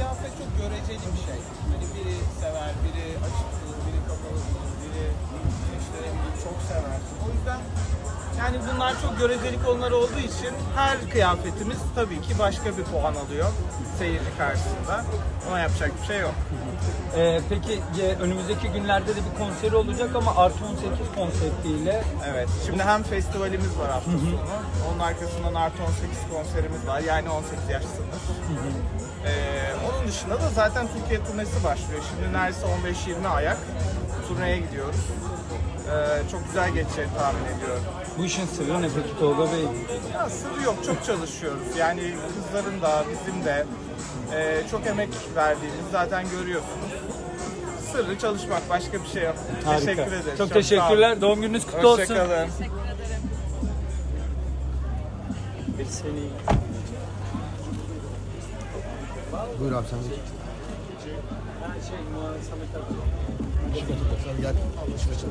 kıyafet çok göreceli bir şey. Hani biri sever, biri açık bulur, biri kapalı bulur, biri işte çok sever. O yüzden yani bunlar çok göreceli konular olduğu için her kıyafetimiz tabii ki başka bir puan alıyor seyirci karşısında. Ona yapacak bir şey yok. Ee, peki e, önümüzdeki günlerde de bir konseri olacak ama Artı 18 konseptiyle Evet. Şimdi hem festivalimiz var hafta sonu. Onun arkasından artı 18 konserimiz var. Yani 18 yaş sınır. Dışında da zaten Türkiye turnesi başlıyor. Şimdi neredeyse 15-20 ayak turneye gidiyoruz. Ee, çok güzel geçeceğini tahmin ediyorum. bu işin sırrı ne peki Tolga Bey? Ya sırrı yok, çok çalışıyoruz. Yani kızların da bizim de e, çok emek verdiğimiz zaten görüyorsunuz. Sırrı çalışmak, başka bir şey yok. Harika. Teşekkür ederiz. Çok olun. teşekkürler. Doğum gününüz kutlu olsun. Hoşçakalın. Bir seni Buyur abi sen de. şey, Samet abi. Gel. Dışarı çık.